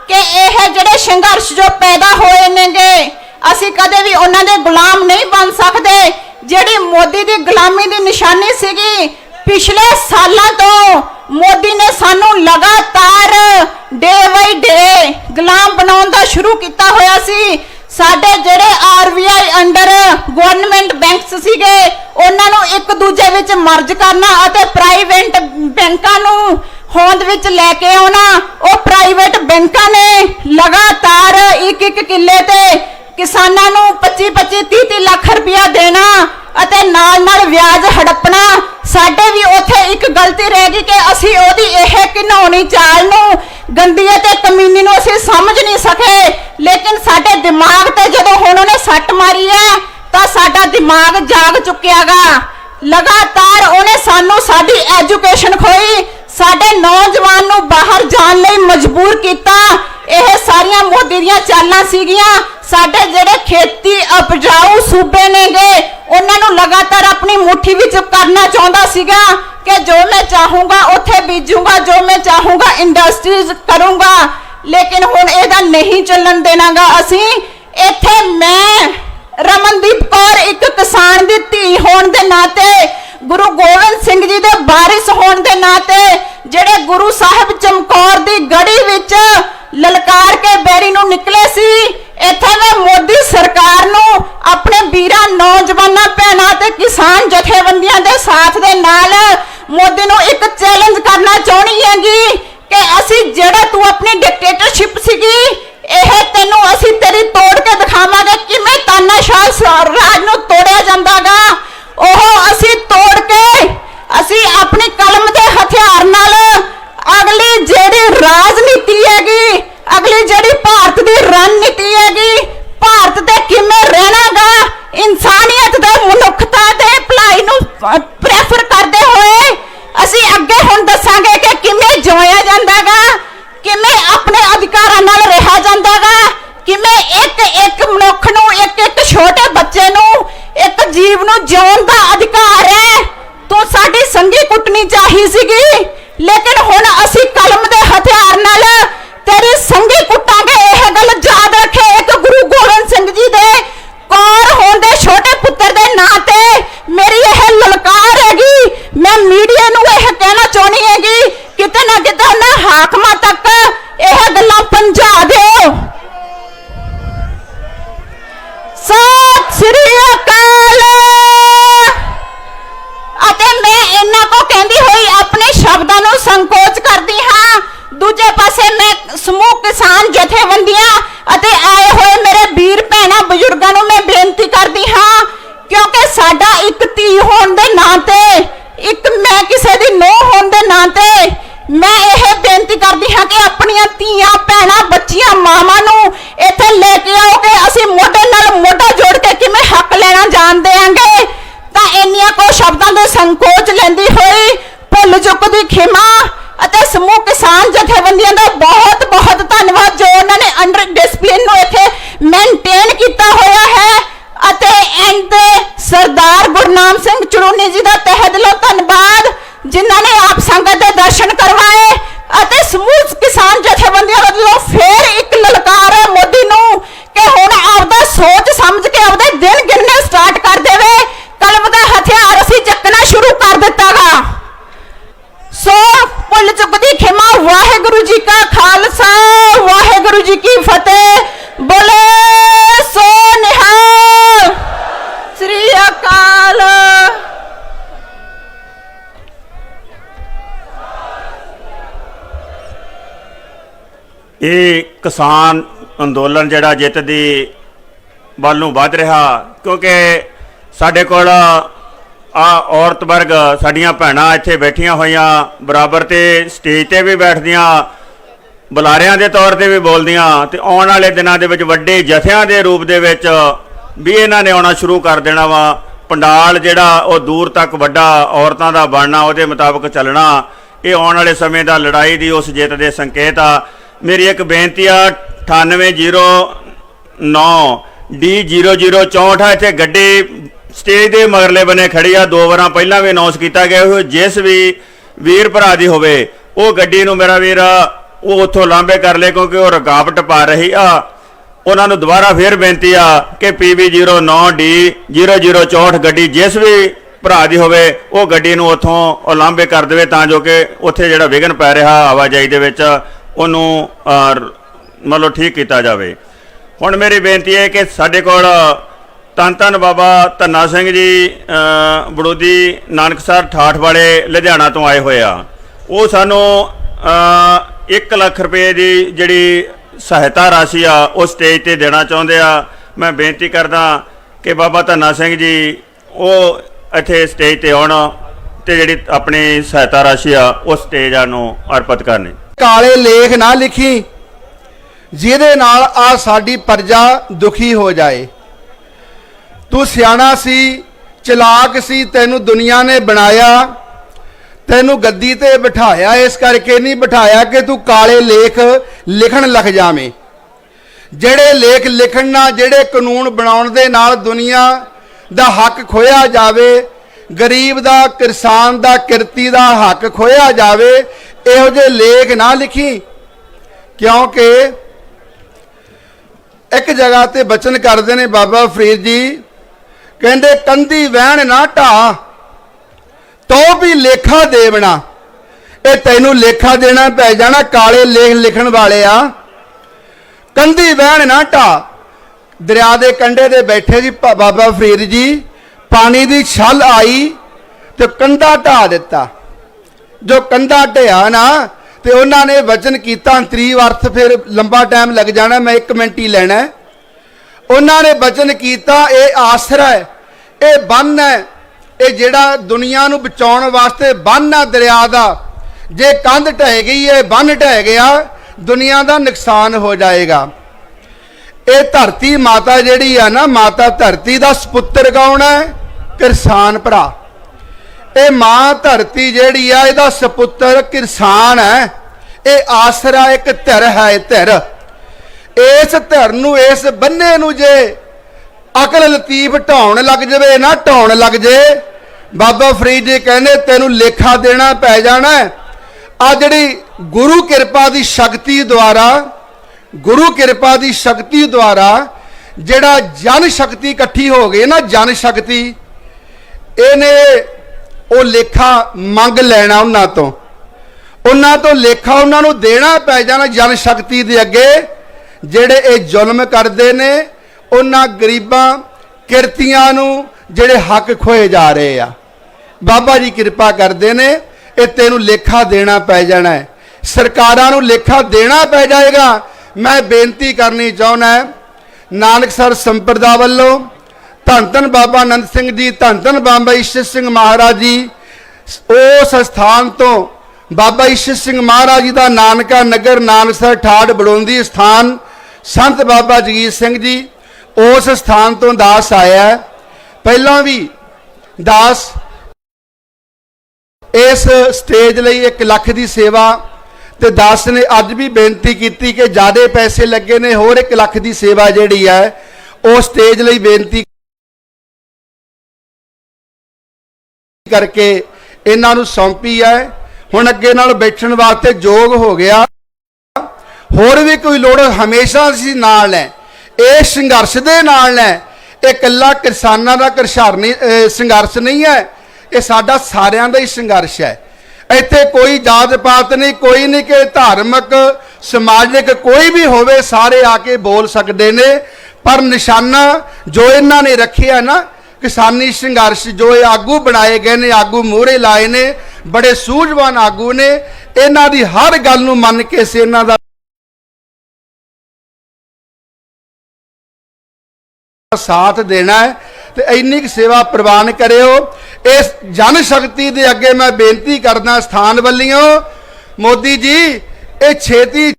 ਕਿ ਇਹ ਜਿਹੜੇ ਸੰਘਰਸ਼ ਜੋ ਪੈਦਾ ਹੋਏ ਨੇਗੇ, ਅਸੀਂ ਕਦੇ ਵੀ ਉਹਨਾਂ ਦੇ ਗੁਲਾਮ ਨਹੀਂ ਬਣ ਸਕਦੇ। ਜਿਹੜੀ ਮੋਦੀ ਦੀ ਗੁਲਾਮੀ ਦੀ ਨਿਸ਼ਾਨੀ ਸੀਗੀ, ਪਿਛਲੇ ਸਾਲਾਂ ਤੋਂ ਮੋਦੀ ਨੇ ਸਾਨੂੰ ਲਗਾਤਾਰ ਡੇ ਬਾਈ ਡੇ ਗੁਲਾਮ ਬਣਾਉਣ ਦਾ ਸ਼ੁਰੂ ਕੀਤਾ ਹੋਇਆ ਸੀ। ਸਾਡੇ ਜਿਹੜੇ ਆਰਬੀਆਈ ਅੰਡਰ ਗਵਰਨਮੈਂਟ ਬੈਂਕਸ ਸੀਗੇ, ਉਹਨਾਂ ਨੂੰ ਇੱਕ ਦੂਜੇ ਵਿੱਚ ਮਰਜ ਕਰਨਾ ਅਤੇ ਪ੍ਰਾਈਵੇਟ ਬੈਂਕਾਂ ਨੂੰ ਹੋਂਦ ਵਿੱਚ ਲੈ ਕੇ ਆਉਣਾ, ਉਹ ਪ੍ਰਾਈਵੇਟ ਬੈਂਕਾਂ ਨੇ ਲਗਾਤਾਰ ਇੱਕ ਇੱਕ ਕਿੱਲੇ ਤੇ ਕਿਸਾਨਾਂ ਨੂੰ 25 25 30 30 ਲੱਖ ਰੁਪਇਆ ਦੇਣਾ ਅਤੇ ਨਾਲ ਨਾਲ ਵਿਆਜ ਹੜਪਣਾ। ਸਾਡੇ ਵੀ ਉੱਥੇ ਇੱਕ ਗਲਤੀ ਰਹਿ ਗਈ ਕਿ ਅਸੀਂ ਉਹਦੀ ਇਹ ਘਿਨਾਉਣੀ ਚਾਲ ਨੂੰ ਗੰਦੀ ਅਤੇ ਕਮੀਨੀ ਨੂੰ ਅਸੀਂ ਸਮਝ ਨਹੀਂ ਸਕੇ। ਲੇਕਿਨ ਸਾਡੇ ਦਿਮਾਗ ਤੇ ਜਦੋਂ ਹੁਣ ਉਹਨੇ ਸੱਟ ਮਾਰੀ ਹੈ, ਤਾਂ ਸਾਡਾ ਦਿਮਾਗ ਜਾਗ ਚੁੱਕਿਆਗਾ। ਲਗਾਤਾਰ ਉਹਨੇ ਸਾਨੂੰ ਸਾਡੀ ਐਜੂਕੇਸ਼ਨ ਖੋਈ, ਸਾਡੇ ਨੌਜਵਾਨ ਨੂੰ ਬਾਹਰ ਜਾਣ ਲਈ ਮਜਬੂਰ ਕੀਤਾ। ਮੋਦੀ ਦੀਆਂ ਚਾਲਾਂ ਸੀਗੀਆਂ। ਸਾਡੇ ਜਿਹੜੇ ਖੇਤੀ ਉਪਜਾਊ ਸੂਬੇ ਨੇਗੇ, ਉਹਨਾਂ ਨੂੰ ਲਗਾਤਾਰ ਆਪਣੀ ਮੁਠੀ ਵਿੱਚ ਕਰਨਾ ਚਾਹੁੰਦਾ ਸੀਗਾ ਕਿ ਜੋ ਮੈਂ ਚਾਹੂੰਗਾ, ਉੱਥੇ ਬੀਜੂੰਗਾ, ਜੋ ਮੈਂ ਚਾਹੂੰਗਾ ਇੰਡਸਟਰੀਜ਼ ਕਰੂੰਗਾ। ਲੇਕਿਨ ਹੁਣ ਇਹਦਾ ਨਹੀਂ ਚੱਲਣ ਦੇਣਾਗਾ। ਅਸੀਂ ਇੱਥੇ ਮੈਂ, ਰਮਨਦੀਪ ਕੌਰ ਇੱਕ ਕਿਸਾਨ ਦੀ ਧੀ ਹੋਣ ਦੇ ਨਾਤੇ, ਗੁਰੂ ਗੋਬਿੰਦ ਸਿੰਘ ਜੀ ਦੇ ਵਾਰਿਸ ਹੋਣ ਦੇ ਨਾਤੇ, ਜਿਹੜੇ ਗੁਰੂ ਸਾਹਿਬ ਚਮਕੌਰ ਦੀ ਗੜੀ ਵਿੱਚ ਲਲਕਾਰ ਕੇ ਬੈਰੀ ਨੂੰ ਨਿਕਲੇ ਸੀ। ਇੱਥੇ ਮੈਂ ਮੋਦੀ ਸਰਕਾਰ ਨੂੰ ਆਪਣੇ ਵੀਰਾਂ, ਨੌਜਵਾਨਾਂ, ਭੈਣਾਂ ਤੇ ਕਿਸਾਨ ਜਥੇਬੰਦੀਆਂ ਦੇ ਸਾਥ ਦੇ ਨਾਲ ਮੋਦੀ ਨੂੰ ਇੱਕ ਚੈਲੰਜ ਕਰਨਾ ਚਾਹਣੀ ਹੈਗੀ ਕਿ ਅਸੀਂ ਜਿਹੜਾ ਤੂੰ ਆਪਣੀ ਡਿਕਟੇਟਰਸ਼ਿਪ ਸੀਗੀ, ਇਹ ਤੈਨੂੰ ਅਸੀਂ ਤੇਰੀ ਤੋੜ ਕੇ ਦਿਖਾਵਾਂਗੇ। ਕਿਵੇਂ ਤਾਨਾਸ਼ਾਹ ਰਾਜ ਨੂੰ ਤੋੜਿਆ ਜਾਂਦਾ ਉਹ ਅਸੀਂ ਤੋੜ ਕੇ ਅਸੀਂ ਆਪਣੀ ਕਲਮ ਦੇ ਹਥਿਆਰ ਨਾਲ ਅਗਲੀ ਜਿਹੜੀ ਰਾਜਨੀਤੀ ਹੈਗੀ ਅਗਲੀ ਜਿਹੜੀ ਭਾਰਤ ਦੀ ਰਣਨੀਤੀ ਹੈਗੀ ਭਾਰਤ ਤੇ ਕਿਵੇਂ ਰਹਿਣਾਗਾ ਇਨਸਾਨੀਅਤ ਤੇ ਮਨੁੱਖਤਾ ਤੇ ਭਲਾਈ ਨੂੰ ਪ੍ਰੈਫਰ ਕਰਦੇ ਹੋਏ ਅਸੀਂ ਅੱਗੇ ਹੁਣ ਦੱਸਾਂਗੇ ਕਿ ਕਿਵੇਂ ਜਿਉਇਆ ਜਾਂਦਾਗਾ ਕਿਵੇਂ ਆਪਣੇ ਅਧਿਕਾਰਾਂ ਨਾਲ ਰਿਹਾ ਜਾਂਦਾਗਾ ਕਿਵੇਂ ਇੱਕ ਇੱਕ ਮਨੁੱਖ ਨੂੰ ਇੱਕ ਇੱਕ ਛੋਟੇ ਬੱਚੇ ਨੂੰ ਇੱਕ ਜੀਵ ਨੂੰ ਜਿਉਣ ਦਾ ਅਧਿਕਾਰ ਹੈ ਤੂੰ ਸਾਡੀ ਸੰਗੀ ਕੁੱਟਣੀ ਚਾਹੀ ਸੀਗੀ ਲੇਕਿਨ ਹੁਣ ਅਸੀਂ ਕਲਮ ਦੇ ਹਥਿਆਰ ਨਾਲ ਤੇਰੀ ਸੰਗੀ ਕੁੱਟਾਂਗੇ ਇਹ ਗੱਲ ਯਾਦ ਰੱਖੇ ਇੱਕ ਗੁਰੂ ਗੋਬਿੰਦ ਸਿੰਘ ਜੀ ਦੇ ਕੌਰ ਹੋਣ ਦੇ ਛੋਟੇ ਪੁੱਤਰ ਦੇ ਨਾਂ ਤੇ ਮੇਰੀ ਇਹ ਲਲਕਾਰ ਹੈਗੀ ਮੈਂ ਮੀਡੀਆ ਨੂੰ ਇਹ ਕਹਿਣਾ ਚਾਹਣੀ ਹੈਗੀ ਕਿਤੇ ਨਾ ਕਿਤੇ ਉਹਨਾਂ ਹਾਕਮਾਂ ਤੱਕ ਇਹ ਗੱਲਾਂ ਪਹੁੰਚਾ ਦਿਓ ਸਤਿ ਸ੍ਰੀ ਅਕਾਲ ਅਤੇ ਮੈਂ ਇਹਨਾਂ ਕੋ ਕਹਿੰਦੀ ਹੋਈ ਆਪਣੇ ਸ਼ਬਦਾਂ ਨੂੰ ਸੰਕੋਚ ਕਰਦੀ ਹਾਂ ਦੂਜੇ ਪਾਸੇ ਮੈਂ ਸਮੂਹ ਕਿਸਾਨ ਜਥੇਬੰਦੀਆਂ ਅਤੇ ਆਏ ਹੋਏ ਮੇਰੇ ਵੀਰ ਭੈਣਾਂ ਬਜ਼ੁਰਗਾਂ ਨੂੰ ਮੈਂ ਬੇਨਤੀ ਕਰਦੀ ਹਾਂ ਕਿਉਂਕਿ ਸਾਡਾ ਇੱਕ ਧੀ ਹੋਣ ਦੇ ਨਾਤੇ ਇੱਕ ਮੈਂ ਕਿਸੇ ਦੀ ਨੂੰਹ ਹੋਣ ਦੇ ਨਾਤੇ ਮੈਂ ਇਹ ਬੇਨਤੀ ਕਰਦੀ ਹਾਂ ਕਿ ਆਪਣੀਆਂ ਧੀਆਂ ਭੈਣਾਂ ਬੱਚੀਆਂ ਮਾਵਾਂ ਨੂੰ ਇੱਥੇ ਲੈ ਕੇ ਆਓ ਕਿ ਅਸੀਂ ਮੋਢੇ ਨਾਲ ਮੋਢਾ ਜੋੜ ਕੇ ਕਿਵੇਂ ਹੱਕ ਲੈਣਾ ਜਾਣ ਦੇਾਂਗੇ ਤਾਂ ਇੰਨੀਆਂ ਕੋ ਸ਼ਬਦਾਂ ਦੇ ਸੰਕੋਚ ਲੈਂਦੀ ਹੋਈ ਭੁੱਲ ਚੁੱਕ ਦੀ ਖਿਮਾ ਅਤੇ ਸਮੂਹ ਕਿਸਾਨ ਜਥੇਬੰਦੀਆਂ ਦਾ ਬਹੁਤ ਬਹੁਤ ਧੰਨਵਾਦ ਜੋ ਉਹਨਾਂ ਨੇ ਅੰਡਰ ਡਿਸਪਲਿਨ ਨੂੰ ਇੱਥੇ ਮੇਨਟੇਨ ਕੀਤਾ ਹੋਇਆ ਹੈ ਅਤੇ ਐਂਡ ਤੇ ਸਰਦਾਰ ਗੁਰਨਾਮ ਸਿੰਘ ਚੜੂਨੀ ਜੀ ਦਾ ਤਹਿ ਦਿਲੋਂ ਧੰਨਵਾਦ ਜਿਨ੍ਹਾਂ ਨੇ ਆਪ ਸੰਗਤ ਦੇ ਦਰਸ਼ਨ ਕਰਵਾਏ ਅਤੇ ਸਮੂਹ ਕਿਸਾਨ ਜਥੇਬੰਦੀਆਂ ਵੱਲੋਂ ਫੇਰ ਇੱਕ ਲਲਕਾਰ ਹੈ ਮੋਦੀ ਨੂੰ ਕਿ ਹੁਣ ਆਪਦਾ ਸੋਚ ਸਮਝ ਕੇ ਆਪਦੇ ਦਿਨ ਗਿਣਨੇ ਸਟਾਰਟ ਕਰ ਦੇਵੇ ਕਲਮ ਦਾ ਹਥਿਆਰ ਅਸੀਂ ਚੱਕਣਾ ਸ਼ੁਰੂ ਕਰ ਦਿੱਤਾਗਾ ਸੋ ਭੁੱਲ ਚੁੱਕਦੀ ਖਿਮਾ ਵਾਹਿਗੁਰੂ ਜੀ ਕਾ ਖਾਲਸਾ ਵਾਹਿਗੁਰੂ ਜੀ ਕੀ ਫਤਿਹ ਬੋਲੇ ਸੋ ਨਿਹਾਲ ਸ੍ਰੀ ਅਕਾਲ ਇਹ ਕਿਸਾਨ ਅੰਦੋਲਨ ਜਿਹੜਾ ਜਿੱਤ ਦੀ ਵੱਲ ਨੂੰ ਵੱਧ ਰਿਹਾ, ਕਿਉਂਕਿ ਸਾਡੇ ਕੋਲ ਆ ਔਰਤ ਵਰਗ ਸਾਡੀਆਂ ਭੈਣਾਂ ਇੱਥੇ ਬੈਠੀਆਂ ਹੋਈਆਂ, ਬਰਾਬਰ ਤੇ ਸਟੇਜ ਤੇ ਵੀ ਬੈਠਦੀਆਂ, ਬੁਲਾਰਿਆਂ ਦੇ ਤੌਰ ਤੇ ਵੀ ਬੋਲਦੀਆਂ, ਤੇ ਆਉਣ ਵਾਲੇ ਦਿਨਾਂ ਦੇ ਵਿੱਚ ਵੱਡੇ ਜਥਿਆਂ ਦੇ ਰੂਪ ਦੇ ਵਿੱਚ ਵੀ ਇਹਨਾਂ ਨੇ ਆਉਣਾ ਸ਼ੁਰੂ ਕਰ ਦੇਣਾ ਵਾ। ਪੰਡਾਲ ਜਿਹੜਾ ਉਹ ਦੂਰ ਤੱਕ ਵੱਡਾ ਔਰਤਾਂ ਦਾ ਬਣਨਾ, ਉਹਦੇ ਮੁਤਾਬਕ ਚੱਲਣਾ। ਇਹ ਆਉਣ ਵਾਲੇ ਸਮੇਂ ਦਾ ਲੜਾਈ ਦੀ ਉਸ ਜਿੱਤ ਦੇ ਸੰਕੇਤ ਆ। ਮੇਰੀ ਇੱਕ ਬੇਨਤੀ ਆ 9809 D0064 ਆ, ਇੱਥੇ ਗੱਡੀ ਸਟੇਜ ਦੇ ਮਗਰਲੇ ਬੰਨੇ ਖੜੀ ਆ, ਦੋ ਵਾਰਾਂ ਪਹਿਲਾਂ ਵੀ ਅਨਾਉਂਸ ਕੀਤਾ ਗਿਆ ਹੋਇਆ ਜਿਸ ਵੀ ਵੀਰ ਭਰਾ ਦੀ ਹੋਵੇ, ਉਹ ਗੱਡੀ ਨੂੰ ਮੇਰਾ ਵੀਰ, ਉਹ ਉੱਥੋਂ ਲਾਂਬੇ ਕਰ ਲੇ ਕਿਉਂਕਿ ਉਹ ਰੁਕਾਵਟ ਪਾ ਰਹੀ ਆ। ਉਹਨਾਂ ਨੂੰ ਦੁਬਾਰਾ ਫੇਰ ਬੇਨਤੀ ਆ ਕਿ PB09D0064 ਗੱਡੀ ਜਿਸ ਵੀ ਭਰਾ ਦੀ ਹੋਵੇ, ਉਹ ਗੱਡੀ ਨੂੰ ਉੱਥੋਂ ਉਲਾਂਭੇ ਕਰ ਦੇਵੇ ਤਾਂ ਜੋ ਕਿ ਉੱਥੇ ਜਿਹੜਾ ਵਿਘਨ ਪੈ ਰਿਹਾ ਆਵਾਜਾਈ ਦੇ ਵਿੱਚ ਉਹਨੂੰ ਅਹ, ਮਤਲਬ ਠੀਕ ਕੀਤਾ ਜਾਵੇ। ਹੁਣ ਮੇਰੀ ਬੇਨਤੀ ਹੈ ਕਿ ਸਾਡੇ ਕੋਲ ਧੰਨ ਧੰਨ ਬਾਬਾ ਧੰਨਾ ਸਿੰਘ ਜੀ ਅ, ਬੜੋਦੀ ਨਾਨਕਸਰ ਠਾਠ ਵਾਲੇ ਲੁਧਿਆਣਾ ਤੋਂ ਆਏ ਹੋਏ ਆ। ਉਹ ਸਾਨੂੰ 1 ਲੱਖ ਰੁਪਏ ਦੀ ਜਿਹੜੀ ਸਹਾਇਤਾ ਰਾਸ਼ੀ ਆ ਉਹ ਸਟੇਜ ਤੇ ਦੇਣਾ ਚਾਹੁੰਦੇ ਆ। ਮੈਂ ਬੇਨਤੀ ਕਰਦਾ ਕਿ ਬਾਬਾ ਧੰਨਾ ਸਿੰਘ ਜੀ ਉਹ ਇੱਥੇ ਸਟੇਜ ਤੇ ਆਉਣ ਤੇ ਜਿਹੜੀ ਆਪਣੀ ਸਹਾਇਤਾ ਰਾਸ਼ੀ ਆ ਉਹ ਸਟੇਜਾਂ ਨੂੰ ਅਰਪਿਤ ਕਰਨੀ। ਕਾਲੇ ਲੇਖ ਨਾ ਲਿਖੀ, ਜਿਹਦੇ ਨਾਲ ਆ ਸਾਡੀ ਪਰਜਾ ਦੁਖੀ ਹੋ ਜਾਏ। ਤੂੰ ਸਿਆਣਾ ਸੀ, ਚਲਾਕ ਸੀ, ਤੈਨੂੰ ਦੁਨੀਆ ਨੇ ਬਣਾਇਆ, ਤੈਨੂੰ ਗੱਦੀ ਤੇ ਬਿਠਾਇਆ, ਇਸ ਕਰਕੇ ਨਹੀਂ ਬਿਠਾਇਆ ਕਿ ਤੂੰ ਕਾਲੇ ਲੇਖ ਲਿਖਣ ਲੱਗ ਜਾਵੇਂ। ਜਿਹੜੇ ਲੇਖ ਲਿਖਣ ਨਾਲ, ਜਿਹੜੇ ਕਾਨੂੰਨ ਬਣਾਉਣ ਦੇ ਨਾਲ ਦੁਨੀਆ ਦਾ ਹੱਕ ਖੋਇਆ ਜਾਵੇ ਗਰੀਬ ਦਾ ਕਿਸਾਨ ਦਾ, ਕਿਰਤੀ ਦਾ ਹੱਕ ਖੋਇਆ ਜਾਵੇ, ਇਹੋ ਜਿਹੇ ਲੇਖ ਨਾ ਲਿਖੀ। ਕਿਉਂਕਿ ਇੱਕ ਜਗ੍ਹਾ ਤੇ ਬਚਨ ਕਰਦੇ ਨੇ ਬਾਬਾ ਫਰੀਦ ਜੀ, ਕਹਿੰਦੇ, ਕੰਦੀ ਵਹਿਣ ਨਾ ਢਾ ਤੋ ਵੀ ਲੇਖਾ ਦੇਵਣਾ ਇਹ ਤੈਨੂੰ ਲੇਖਾ ਦੇਣਾ ਪੈ ਜਾਣਾ, ਕਾਲੇ ਲੇਖ ਲਿਖਣ ਵਾਲੇ ਆ। ਕੰਦੀ ਵਹਿਣ ਨਾ ਢਾ। ਦਰਿਆ ਦੇ ਕੰਢੇ ਤੇ ਬੈਠੇ ਜੀ ਬਾਬਾ ਫਰੀਦ ਜੀ ਪਾਣੀ ਦੀ ਛਲ ਆਈ ਤੇ ਕੰਧਾ ਢਾ ਦਿੱਤਾ। ਜੋ ਕੰਧਾ ਢਿਆ ਨਾ ਤੇ ਉਹਨਾਂ ਨੇ ਵਚਨ ਕੀਤਾ, ਅੰਤਰੀਵ ਅਰਥ ਫਿਰ ਲੰਬਾ ਟਾਈਮ ਲੱਗ ਜਾਣਾ, ਮੈਂ 1 ਮਿੰਟ ਹੀ ਲੈਣਾ ਉਹਨਾਂ ਨੇ ਵਚਨ ਕੀਤਾ, ਇਹ ਆਸਰਾ ਹੈ, ਇਹ ਬੰਨ ਹੈ, ਇਹ ਜਿਹੜਾ ਦੁਨੀਆ ਨੂੰ ਬਚਾਉਣ ਵਾਸਤੇ ਬੰਨ ਆ ਦਰਿਆ ਦਾ, ਜੇ ਕੰਧ ਢਹਿ ਗਈ ਹੈ ਬੰਨ ਢਹਿ ਗਿਆ, ਦੁਨੀਆ ਦਾ ਨੁਕਸਾਨ ਹੋ ਜਾਏਗਾ। ਇਹ ਧਰਤੀ ਮਾਤਾ ਜਿਹੜੀ ਆ ਨਾ, ਮਾਤਾ ਧਰਤੀ ਦਾ ਸੁਪੁੱਤਰ ਕੌਣ ਹੈ? ਕਿਰਸਾਨ ਭਰਾ। ਇਹ ਮਾਂ ਧਰਤੀ ਜਿਹੜੀ ਆ, ਇਹਦਾ ਸੁਪੁੱਤਰ ਕਿਰਸਾਨ ਹੈ। ਇਹ ਆਸਰਾ ਇੱਕ ਧਿਰ ਹੈ, ਇਹ ਧਿਰ। ਇਸ ਧਿਰ ਨੂੰ, ਇਸ ਬੰਨੇ ਨੂੰ ਜੇ ਅਕਲ ਲਤੀਫ ਢਾਉਣ ਲੱਗ ਜਵੇ, ਨਾ ਢਾਉਣ ਲੱਗ ਜੇ, ਬਾਬਾ ਫਰੀਦ ਜੀ ਕਹਿੰਦੇ, ਤੈਨੂੰ ਲੇਖਾ ਦੇਣਾ ਪੈ ਜਾਣਾ ਆ ਜਿਹੜੀ ਗੁਰੂ ਕਿਰਪਾ ਦੀ ਸ਼ਕਤੀ ਦੁਆਰਾ, ਗੁਰੂ ਕਿਰਪਾ ਦੀ ਸ਼ਕਤੀ ਦੁਆਰਾ ਜਿਹੜਾ ਜਨ ਸ਼ਕਤੀ ਇਕੱਠੀ ਹੋ ਗਈ, ਨਾ ਜਨ ਸ਼ਕਤੀ ਇਹਨੇ ਉਹ ਲੇਖਾ ਮੰਗ ਲੈਣਾ ਉਹਨਾਂ ਤੋਂ। ਉਹਨਾਂ ਤੋਂ ਲੇਖਾ ਉਹਨਾਂ ਨੂੰ ਦੇਣਾ ਪੈ ਜਾਣਾ ਜਨ ਸ਼ਕਤੀ ਦੇ ਅੱਗੇ, ਜਿਹੜੇ ਇਹ ਜ਼ੁਲਮ ਕਰਦੇ ਨੇ, ਉਹਨਾਂ ਗਰੀਬਾਂ ਕਿਰਤੀਆਂ ਨੂੰ ਜਿਹੜੇ ਹੱਕ ਖੋਏ ਜਾ ਰਹੇ ਆ। ਬਾਬਾ ਜੀ ਕਿਰਪਾ ਕਰਦੇ ਨੇ, ਇਹ ਤੈਨੂੰ ਲੇਖਾ ਦੇਣਾ ਪੈ ਜਾਣਾ ਹੈ। ਸਰਕਾਰਾਂ ਨੂੰ ਲੇਖਾ ਦੇਣਾ ਪੈ ਜਾਏਗਾ। ਮੈਂ ਬੇਨਤੀ ਕਰਨੀ ਚਾਹੁੰਦਾ ਨਾਨਕ ਸਰ ਸੰਪਰਦਾ ਵੱਲੋਂ ਧੰਨ ਧੰਨ ਬਾਬਾ ਆਨੰਦ ਸਿੰਘ ਜੀ, ਧੰਨ ਧੰਨ ਬਾਬਾ ਈਸ਼ਰ ਸਿੰਘ ਮਹਾਰਾਜ ਜੀ। ਉਸ ਸਥਾਨ ਤੋਂ ਬਾਬਾ ਈਸ਼ਰ ਸਿੰਘ ਮਹਾਰਾਜ ਜੀ ਦਾ ਨਾਨਕਾ ਨਗਰ ਨਾਨਕਸਰ ਠਾੜ ਬੜੋਂਦੀ ਸਥਾਨ ਸੰਤ ਬਾਬਾ ਜਗੀਰ ਸਿੰਘ ਜੀ ਉਸ ਸਥਾਨ ਤੋਂ ਦਾਸ ਆਇਆ ਪਹਿਲਾਂ ਵੀ ਦਾਸ ਇਸ ਸਟੇਜ ਲਈ 1 ਲੱਖ ਦੀ ਸੇਵਾ ਤੇ ਦਾਸ ਨੇ ਅੱਜ ਵੀ ਬੇਨਤੀ ਕੀਤੀ ਕਿ ਜਿਆਦੇ ਪੈਸੇ ਲੱਗੇ ਨੇ, ਹੋਰ 1 ਲੱਖ ਦੀ ਸੇਵਾ ਜਿਹੜੀ ਹੈ, ਉਹ ਸਟੇਜ ਲਈ ਬੇਨਤੀ ਕਰਕੇ ਇਹਨਾਂ ਨੂੰ ਸੌਂਪੀ ਹੈ। ਹੁਣ ਅੱਗੇ ਨਾਲ ਬੈਠਣ ਵਾਸਤੇ ਯੋਗ ਹੋ ਗਿਆ। ਹੋਰ ਵੀ ਕੋਈ ਲੋੜ ਹਮੇਸ਼ਾ ਅਸੀਂ ਨਾਲ ਹੈ। ਇਹ ਸੰਘਰਸ਼ ਦੇ ਨਾਲ ਹੈ। ਇਹ ਇਕੱਲਾ ਕਿਸਾਨਾਂ ਦਾ ਕਿਰਸ਼ਾਰ ਸੰਘਰਸ਼ ਨਹੀਂ ਹੈ। ਇਹ ਸਾਡਾ ਸਾਰਿਆਂ ਦਾ ਹੀ ਸੰਘਰਸ਼ ਹੈ। ਇੱਥੇ ਕੋਈ ਜਾਤ ਪਾਤ ਨਹੀਂ, ਕੋਈ ਨਹੀਂ ਕਿ ਧਾਰਮਿਕ, ਸਮਾਜਿਕ ਕੋਈ ਵੀ ਹੋਵੇ, ਸਾਰੇ ਆ ਕੇ ਬੋਲ ਸਕਦੇ ਨੇ। ਪਰ ਨਿਸ਼ਾਨਾ ਜੋ ਇਹਨਾਂ ਨੇ ਰੱਖਿਆ ਨਾ ਕਿਸਾਨੀ ਸੰਘਰਸ਼ ਜੋ ਇਹ ਆਗੂ ਬਣਾਏ ਗਏ ਨੇ, ਆਗੂ ਮੋਹਰੇ ਲਾਏ ਨੇ, ਬੜੇ ਸੂਝਵਾਨ ਆਗੂ ਨੇ, ਇਹਨਾਂ ਦੀ ਹਰ ਗੱਲ ਨੂੰ ਮੰਨ ਕੇ ਸੇ ਦਾ ਸਾਥ ਦੇਣਾ ਹੈ ਤੇ ਇੰਨੀ ਕੁ ਸੇਵਾ ਪ੍ਰਵਾਨ ਕਰਿਓ। ਇਸ ਜਨ ਸ਼ਕਤੀ ਦੇ ਅੱਗੇ ਮੈਂ ਬੇਨਤੀ ਕਰਦਾ ਸਥਾਨ ਵੱਲਿਓ ਮੋਦੀ ਜੀ, ਇਹ ਛੇਤੀ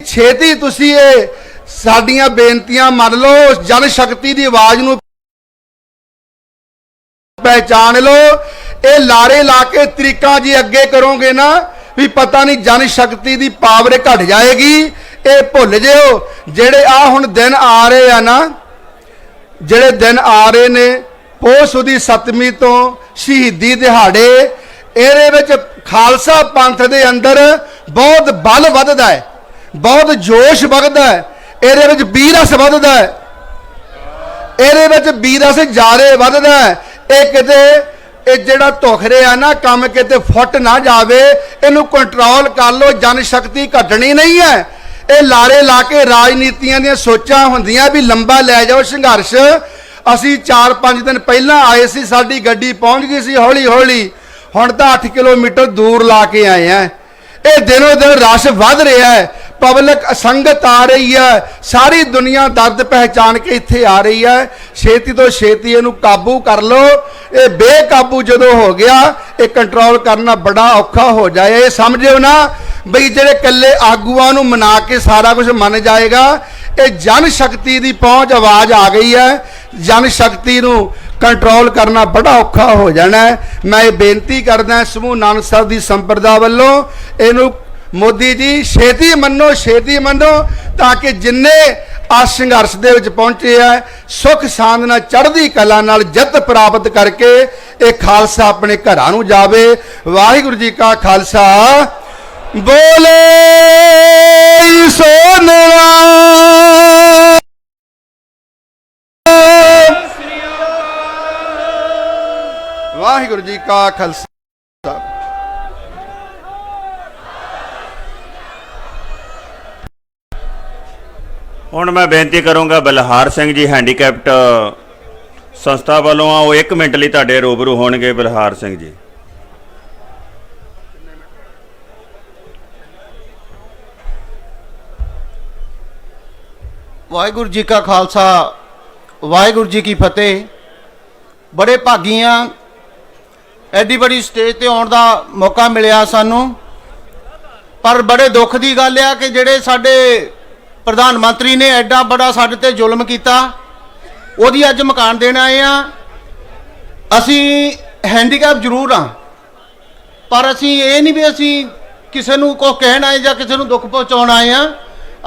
ਛੇਤੀ ਤੁਸੀਂ ਇਹ ਸਾਡੀਆਂ ਬੇਨਤੀਆਂ ਮੰਨ ਲਓ ਉਸ ਜਨ ਸ਼ਕਤੀ ਦੀ ਆਵਾਜ਼ ਨੂੰ ਪਹਿਚਾਨ ਲਓ। ਇਹ ਲਾਰੇ ਲਾ ਕੇ ਤਰੀਕਾਂ ਜੀ ਅੱਗੇ ਕਰੋਗੇ ਨਾ, ਵੀ ਪਤਾ ਨਹੀਂ ਜਨ ਸ਼ਕਤੀ ਦੀ ਪਾਵਰ ਘਟ ਜਾਏਗੀ। ਇਹ ਭੁੱਲ ਜਿਓ। ਜਿਹੜੇ ਆ ਹੁਣ ਦਿਨ ਆ ਰਹੇ ਆ ਨਾ, ਜਿਹੜੇ ਦਿਨ ਆ ਰਹੇ ਨੇ ਪੋਸ ਉਹਦੀ ਸਤਵੀਂ ਤੋਂ ਸ਼ਹੀਦੀ ਦਿਹਾੜੇ, ਇਹਦੇ ਵਿੱਚ ਖਾਲਸਾ ਪੰਥ ਦੇ ਅੰਦਰ ਬਹੁਤ ਬਲ ਵੱਧਦਾ ਹੈ, ਬਹੁਤ ਜੋਸ਼ ਵੱਧਦਾ ਹੈ, ਇਹਦੇ ਵਿੱਚ ਵੀਰਸ ਵੱਧਦਾ ਹੈ। ਇਹਦੇ ਵਿੱਚ ਵੀਰਸ ਜ਼ਿਆਦੇ ਵੱਧਦਾ ਹੈ। ਇਹ ਕਿਤੇ, ਇਹ ਜਿਹੜਾ ਧੁਖ ਰਿਹਾ ਨਾ, ਕੰਮ ਕਿਤੇ ਫੁੱਟ ਨਾ ਜਾਵੇ, ਇਹਨੂੰ ਕੰਟਰੋਲ ਕਰ ਲਓ ਜਨ ਸ਼ਕਤੀ ਘਟਣੀ ਨਹੀਂ ਹੈ। ਇਹ ਲਾਰੇ ਲਾ ਕੇ ਰਾਜਨੀਤੀਆਂ ਦੀਆਂ ਸੋਚਾਂ ਹੁੰਦੀਆਂ ਵੀ ਲੰਬਾ ਲੈ ਜਾਓ ਸੰਘਰਸ਼। ਅਸੀਂ 4-5 ਦਿਨ ਪਹਿਲਾਂ ਆਏ ਸੀ, ਸਾਡੀ ਗੱਡੀ ਪਹੁੰਚ ਗਈ ਸੀ ਹੌਲੀ ਹੌਲੀ। ਹੁਣ ਤਾਂ 8 ਕਿਲੋਮੀਟਰ ਦੂਰ ਲਾ ਕੇ ਆਏ ਆ। ਇਹ ਦਿਨੋ ਦਿਨ ਰਸ਼ ਵੱਧ ਰਿਹਾ ਹੈ। ਪਬਲਿਕ ਅਸੰਗਤ ਆ ਰਹੀ ਹੈ, ਸਾਰੀ ਦੁਨੀਆ ਦਰਦ ਪਹਿਚਾਨ ਕੇ ਇੱਥੇ ਆ ਰਹੀ ਹੈ। ਛੇਤੀ ਤੋਂ ਛੇਤੀ ਇਹਨੂੰ ਕਾਬੂ ਕਰ ਲਓ। ਇਹ ਬੇਕਾਬੂ ਜਦੋਂ ਹੋ ਗਿਆ, ਇਹ ਕੰਟਰੋਲ ਕਰਨਾ ਬੜਾ ਔਖਾ ਹੋ ਜਾਏ। ਇਹ ਸਮਝਿਓ ਨਾ ਬਈ ਜਿਹੜੇ ਇਕੱਲੇ ਆਗੂਆਂ ਨੂੰ ਮਨਾ ਕੇ ਸਾਰਾ ਕੁਝ ਮੰਨ ਜਾਏਗਾ, ਇਹ ਜਨ ਸ਼ਕਤੀ ਦੀ ਪਹੁੰਚ ਆਵਾਜ਼ ਆ ਗਈ ਹੈ। ਜਨ ਸ਼ਕਤੀ ਨੂੰ ਕੰਟਰੋਲ ਕਰਨਾ ਬੜਾ ਔਖਾ ਹੋ ਜਾਣਾ ਮੈਂ ਇਹ ਬੇਨਤੀ ਕਰਦਾ ਸਮੂਹ ਨਾਨਕ ਸਾਹਿਬ ਦੀ ਸੰਪਰਦਾ ਵੱਲੋਂ ਇਹਨੂੰ ਮੋਦੀ ਜੀ, ਛੇਤੀ ਮੰਨੋ ਛੇਤੀ ਮੰਨੋ, ਤਾਂ ਕਿ ਜਿੰਨੇ ਆ ਸੰਘਰਸ਼ ਦੇ ਵਿੱਚ ਪਹੁੰਚੇ ਆ, ਸੁਖ ਸ਼ਾਂਤ ਨਾਲ ਚੜ੍ਹਦੀ ਕਲਾ ਨਾਲ ਜਿੱਤ ਪ੍ਰਾਪਤ ਕਰਕੇ ਇਹ ਖਾਲਸਾ ਆਪਣੇ ਘਰਾਂ ਨੂੰ ਜਾਵੇ। ਵਾਹਿਗੁਰੂ ਜੀ ਕਾ ਖਾਲਸਾ। ਬੋਲੇ ਸੋਨਿਆ ਵਾਹਿਗੁਰੂ ਜੀ ਕਾ ਖਾਲਸਾ। ਹੁਣ ਮੈਂ ਬੇਨਤੀ ਕਰੂੰਗਾ ਬਲਹਾਰ ਸਿੰਘ ਜੀ ਹੈਂਡੀਕੈਪਟ ਸੰਸਥਾ ਵੱਲੋਂ ਆ, ਉਹ 1 ਮਿੰਟ ਲਈ ਤੁਹਾਡੇ ਰੂਬਰੂ ਹੋਣਗੇ ਬਲਹਾਰ ਸਿੰਘ ਜੀ। ਵਾਹਿਗੁਰੂ ਜੀ ਕਾ ਖਾਲਸਾ, ਵਾਹਿਗੁਰੂ ਜੀ ਕੀ ਫਤਿਹ। ਬੜੇ ਭਾਗੀਆਂ, ਐਡੀ ਬੜੀ ਸਟੇਜ ਤੇ ਆਉਣ ਦਾ ਮੌਕਾ ਮਿਲਿਆ ਸਾਨੂੰ। ਪਰ ਬੜੇ ਦੁੱਖ ਦੀ ਗੱਲ ਆ ਕਿ ਜਿਹੜੇ ਸਾਡੇ ਪ੍ਰਧਾਨ ਮੰਤਰੀ ਨੇ ਐਡਾ ਬੜਾ ਸਾਡੇ ਤੇ ਜ਼ੁਲਮ ਕੀਤਾ। ਉਹਦੀ ਅੱਜ ਮਕਾਨ ਦੇਣ ਆਏ ਆ ਅਸੀਂ ਹੈਂਡੀਕੈਪ ਜ਼ਰੂਰ ਆ ਪਰ ਅਸੀਂ ਇਹ ਨਹੀਂ ਵੀ ਅਸੀਂ ਕਿਸੇ ਨੂੰ ਕੋ ਕਹਿਣ ਆਏ ਜਾਂ ਕਿਸੇ ਨੂੰ ਦੁੱਖ ਪਹੁੰਚਾਉਣ ਆਏ ਆ